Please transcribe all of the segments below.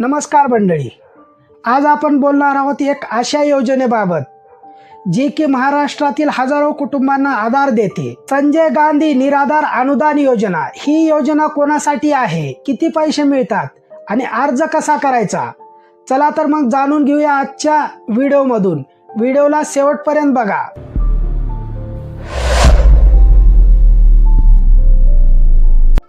नमस्कार मंडळी. आज आपण बोलणार आहोत एक अशा योजनेबाबत जी की महाराष्ट्रातील हजारो कुटुंबांना आधार देते. संजय गांधी निराधार अनुदान योजना ही योजना कोणासाठी आहे? किती पैसे मिळतात? आणि अर्ज कसा करायचा? चला तर मग जाणून घेऊया आजच्या व्हिडिओमधून. व्हिडिओला शेवटपर्यंत बघा.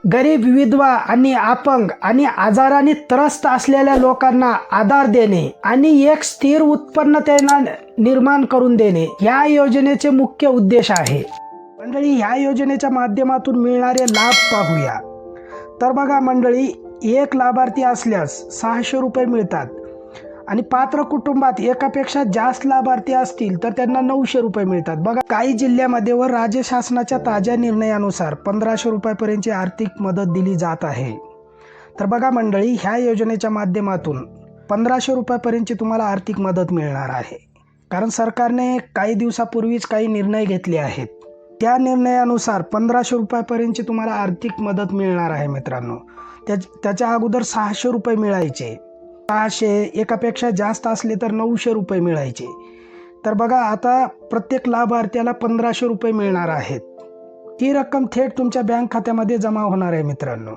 गरीब विधवा आणि अपंग आणि आजाराने त्रस्त असलेल्या लोकांना आधार देणे आणि एक स्थिर उत्पन्न त्यांना निर्माण करून देणे या योजनेचे मुख्य उद्देश आहे. मंडळी ह्या योजनेच्या माध्यमातून मिळणारे लाभ पाहूया. तर बघा मंडळी एक लाभार्थी असल्यास सहाशे रुपये मिळतात. आणि पात्र कुटुंबात एकापेक्षा जास्त लाभार्थी असतील तर त्यांना नऊशे रुपये मिळतात. बघा काही जिल्ह्यामध्ये व राज्य शासनाच्या ताज्या निर्णयानुसार पंधराशे रुपयापर्यंतची आर्थिक मदत दिली जात आहे. तर बघा मंडळी ह्या योजनेच्या माध्यमातून पंधराशे रुपयापर्यंतची तुम्हाला आर्थिक मदत मिळणार आहे. कारण सरकारने काही दिवसापूर्वीच काही निर्णय घेतले आहेत. त्या निर्णयानुसार पंधराशे रुपयापर्यंतची तुम्हाला आर्थिक मदत मिळणार आहे मित्रांनो. त्या त्याच्या अगोदर सहाशे रुपये मिळायचे. सहाशे एकापेक्षा जास्त असले तर नऊशे रुपये मिळायचे. तर बघा आता प्रत्येक लाभार्थ्याला पंधराशे रुपये मिळणार आहेत. ही रक्कम थेट तुमच्या बँक खात्यामध्ये जमा होणार आहे मित्रांनो.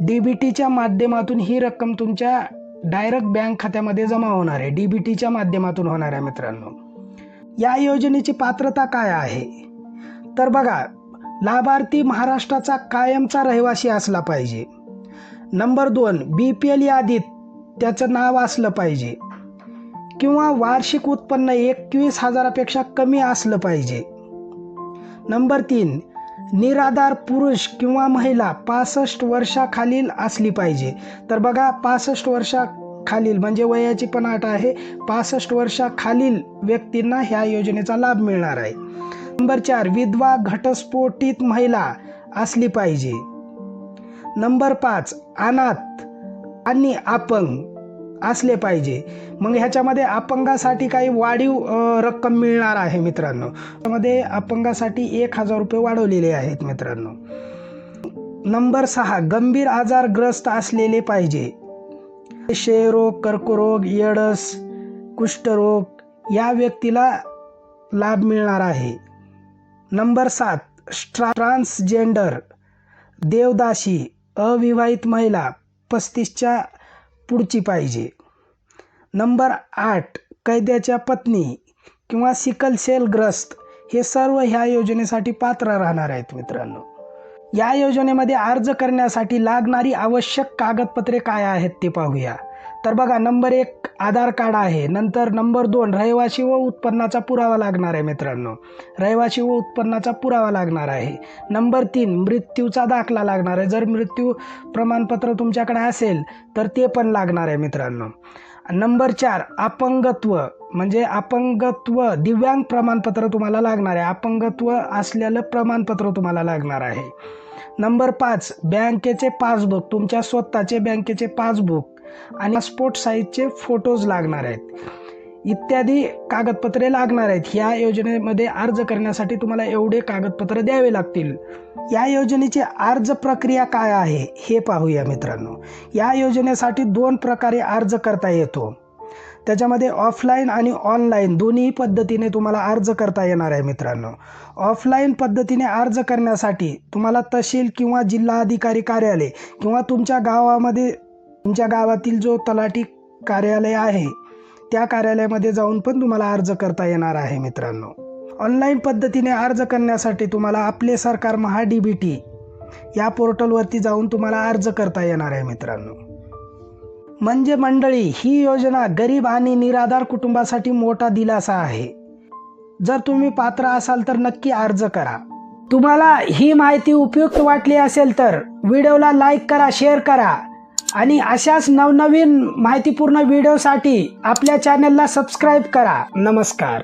डी बी टीच्या माध्यमातून ही रक्कम तुमच्या डायरेक्ट बँक खात्यामध्ये जमा होणार आहे. डी बी टीच्या माध्यमातून होणार आहे मित्रांनो. या योजनेची पात्रता काय आहे? तर बघा लाभार्थी महाराष्ट्राचा कायमचा रहिवासी असला पाहिजे. नंबर दोन बी पी एल यादीत त्याचं नाव असलं पाहिजे. किंवा वार्षिक उत्पन्न एकवीस हजारापेक्षा कमी असलं पाहिजे. नंबर तीन निराधार पुरुष किंवा महिला पासष्ट वर्षाखालील असली पाहिजे. तर बघा पासष्ट वर्षाखालील म्हणजे वयाची पण अट आहे पासष्ट वर्षाखालील व्यक्तींना ह्या योजनेचा लाभ मिळणार आहे. नंबर चार विधवा घटस्फोटित महिला असली पाहिजे. नंबर पाच अनाथ आणि अपंग. असले पाहिजे. मग ह्याच्यामध्ये अपंगासाठी काही वाढीव रक्कम मिळणार आहे मित्रांनो. त्यामध्ये अपंगासाठी एक हजार रुपये वाढवलेले आहेत मित्रांनो. नंबर सहा गंभीर आजारग्रस्त असलेले पाहिजे. क्षयरोग कर्करोग येडस कुष्ठरोग या व्यक्तीला लाभ मिळणार आहे. नंबर सात स्ट्रा ट्रान्सजेंडर देवदासी अविवाहित महिला पस्तीसच्या पुढची पाहिजे. नंबर आठ कैद्याच्या पत्नी किंवा सिकल सेलग्रस्त हे सर्व ह्या योजनेसाठी पात्र राहणार आहेत मित्रांनो. या योजनेमध्ये अर्ज करण्यासाठी लागणारी आवश्यक कागदपत्रे काय आहेत ते पाहूया. तर बघा नंबर एक आधार कार्ड आहे. नंतर नंबर दोन रहिवासी व उत्पन्नाचा पुरावा लागणार आहे मित्रांनो. रहिवासी व उत्पन्नाचा पुरावा लागणार आहे. नंबर तीन मृत्यूचा दाखला लागणार आहे. जर मृत्यू प्रमाणपत्र तुमच्याकडे असेल तर ते पण लागणार आहे मित्रांनो. नंबर चार अपंगत्व म्हणजे अपंगत्व दिव्यांग प्रमाणपत्र तुम्हाला लागणार आहे. अपंगत्व असलेलं प्रमाणपत्र तुम्हाला लागणार आहे. नंबर पाच बँकेचे पासबुक तुमच्या स्वतःचे बँकेचे पासबुक. आणि पासपोर्ट साईजचे फोटोज लागणार आहेत. इत्यादी कागदपत्रे लागणार आहेत. ह्या योजनेमध्ये अर्ज करण्यासाठी तुम्हाला एवढे कागदपत्र द्यावे लागतील. या योजनेची अर्ज प्रक्रिया काय आहे हे पाहूया मित्रांनो. या योजनेसाठी दोन प्रकारे अर्ज करता येतो. त्याच्यामध्ये ऑफलाईन आणि ऑनलाईन दोन्ही पद्धतीने तुम्हाला अर्ज करता येणार आहे मित्रांनो. ऑफलाईन पद्धतीने अर्ज करण्यासाठी तुम्हाला तहसील किंवा जिल्हाधिकारी कार्यालय किंवा तुमच्या गावामध्ये तुमच्या गावातील जो तलाठी कार्यालय आहे त्या कार्यालयामध्ये जाऊन पण तुम्हाला अर्ज करता येणार आहे मित्रांनो. ऑनलाईन पद्धतीने अर्ज करण्यासाठी तुम्हाला आपले सरकार महा डी बी टी या पोर्टलवरती जाऊन तुम्हाला अर्ज करता येणार आहे मित्रांनो. म्हणजे मंडळी ही योजना गरीब आणि निराधार कुटुंबासाठी मोठा दिलासा आहे. जर तुम्ही पात्र असाल तर नक्की अर्ज करा. तुम्हाला ही माहिती उपयुक्त वाटली असेल तर व्हिडिओला लाईक करा शेअर करा. आणि अशाच नवनवीन माहितीपूर्ण व्हिडिओसाठी आपल्या चॅनलला सबस्क्राईब करा. नमस्कार.